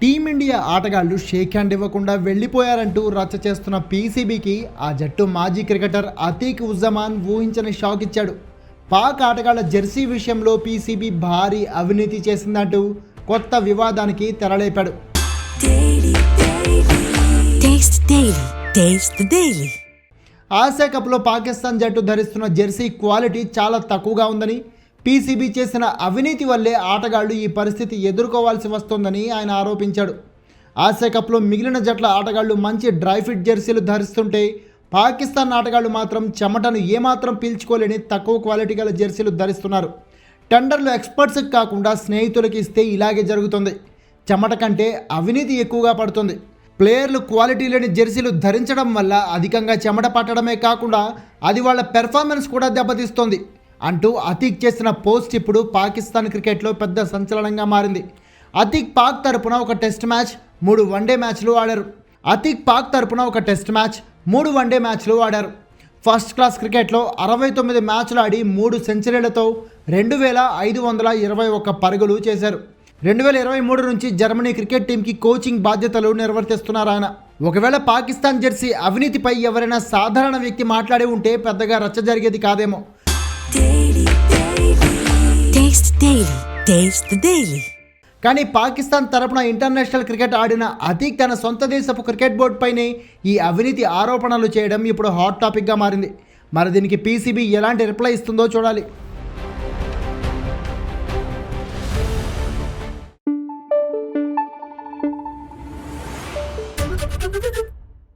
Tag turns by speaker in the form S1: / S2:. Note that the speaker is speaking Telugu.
S1: టీమిండియా ఆటగాళ్ళు షేక్ హ్యాండ్ ఇవ్వకుండా వెళ్ళిపోయారంటూ రచ్చ చేస్తున్న పీసీబీకి ఆ జట్టు మాజీ క్రికెటర్ అతీక్ ఉజ్జమాన్ ఊహించని షాక్ ఇచ్చాడు. పాక్ ఆటగాళ్ళ జెర్సీ విషయంలో పీసీబీ భారీ అవినీతి చేసిందంటూ కొత్త వివాదానికి తెరలేపాడు. ఆసియా కప్లో పాకిస్తాన్ జట్టు ధరిస్తున్న జెర్సీ క్వాలిటీ చాలా తక్కువగా ఉందని పీసీబీ చేసిన అవినీతి వల్లే ఆటగాళ్ళు ఈ పరిస్థితి ఎదుర్కోవాల్సి వస్తోందని ఆయన ఆరోపించాడు. ఆసియా కప్లో మిగిలిన జట్ల ఆటగాళ్ళు మంచి డ్రై ఫిట్ జెర్సీలు ధరిస్తుంటే పాకిస్తాన్ ఆటగాళ్ళు మాత్రం చెమటను ఏమాత్రం పీల్చుకోలేని తక్కువ క్వాలిటీ గల జెర్సీలు ధరిస్తున్నారు. టెండర్లు ఎక్స్పర్ట్స్కి కాకుండా స్నేహితులకి ఇస్తే ఇలాగే జరుగుతుంది. చెమట కంటే అవినీతి ఎక్కువగా పడుతుంది. ప్లేయర్లు క్వాలిటీ లేని జెర్సీలు ధరించడం వల్ల అధికంగా చెమట పట్టడమే కాకుండా అది వాళ్ళ పెర్ఫార్మెన్స్ కూడా దెబ్బతీస్తోంది. అంటూ అతీక్ చేసిన పోస్ట్ ఇప్పుడు పాకిస్తాన్ క్రికెట్లో పెద్ద సంచలనంగా మారింది. అతీక్ పాక్ తరపున ఒక టెస్ట్ మ్యాచ్ మూడు వన్డే మ్యాచ్లు ఆడారు. అతీక్ పాక్ తరపున ఒక టెస్ట్ మ్యాచ్ మూడు వన్డే మ్యాచ్లు ఆడారు. ఫస్ట్ క్లాస్ క్రికెట్లో అరవై తొమ్మిది మ్యాచ్లు ఆడి మూడు సెంచరీలతో రెండు వేల ఐదు వందల ఇరవై ఒక్క పరుగులు చేశారు. రెండు వేల ఇరవై మూడు నుంచి జర్మనీ క్రికెట్ టీంకి కోచింగ్ బాధ్యతలు నిర్వర్తిస్తున్నారు ఆయన. ఒకవేళ పాకిస్తాన్ జెర్సీ అవినీతిపై ఎవరైనా సాధారణ వ్యక్తి మాట్లాడి ఉంటే పెద్దగా రచ్చ జరిగేది కాదేమో.
S2: టేస్ట్
S1: కానీ పాకిస్తాన్ తరపున ఇంటర్నేషనల్ క్రికెట్ ఆడిన అతీక్ తన సొంత దేశపు క్రికెట్ బోర్డుపైనే ఈ అవినీతి ఆరోపణలు చేయడం ఇప్పుడు హాట్ టాపిక్గా మారింది. మరి దీనికి పీసీబీ ఎలాంటి రిప్లై ఇస్తుందో చూడాలి.